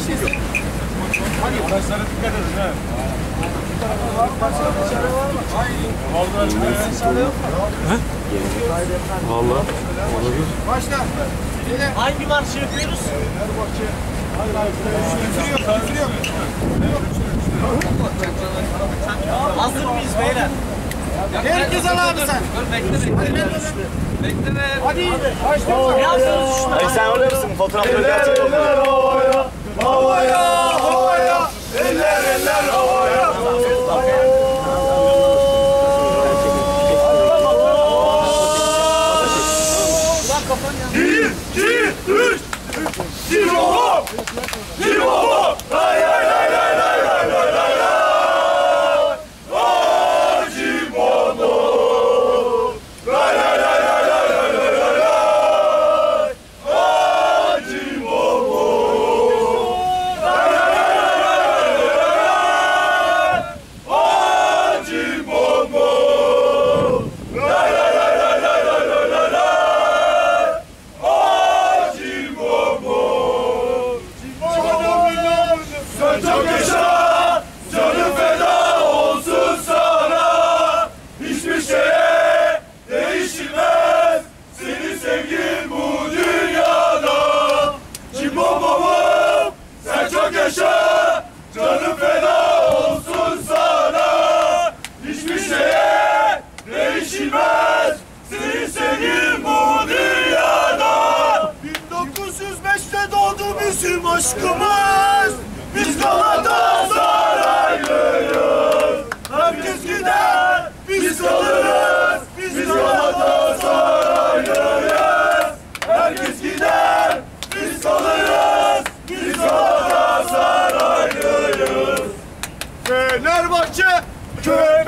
işlesin. Arkadaşlara dikkat edin ha. Vallahi. Başla. Hangi marşı yapıyoruz? Küfür yok, küfür yok. Hazır mıyız beyler? Herkes al abi sen. Bekle bekle. Bekle be. Hadi. Orada mısın? Fotoğrafları gerçek oldu. Sen çok yaşa, canım feda olsun sana. Hiçbir şeye değişilmez. Senin sevgin bu dünyada. Cimbom babam, sen çok yaşa, canım feda olsun sana. Hiçbir şeye değişilmez. Senin sevgin bu dünyada. 1905'te doğdu bizim aşkımız. Dream!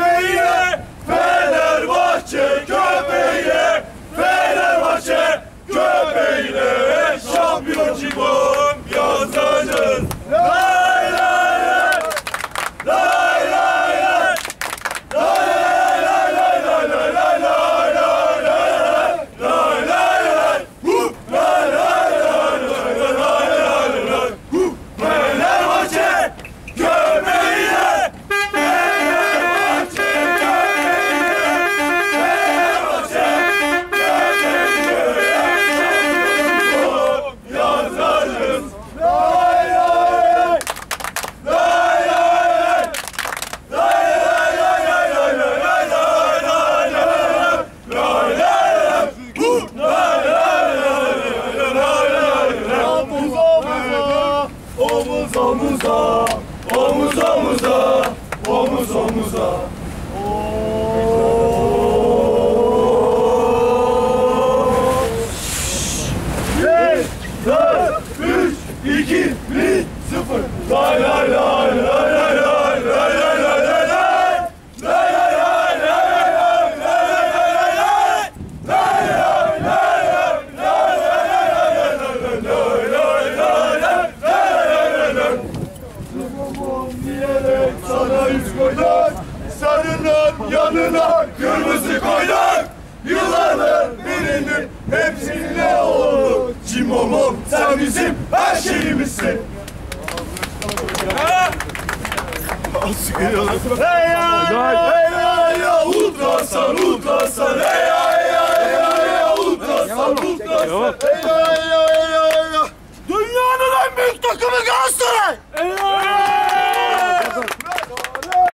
Kırmızı koyduk Yıllardır bilindik hepsinde olduk. Cimomum sen bizim her şeyimizsin. Hey ya hey ya ya ultrasan ultrasan hey ya hey ya hey ya hey ya ultrasan ultrasan hey ya hey ya hey ya hey ya Dünyanın en büyük takımı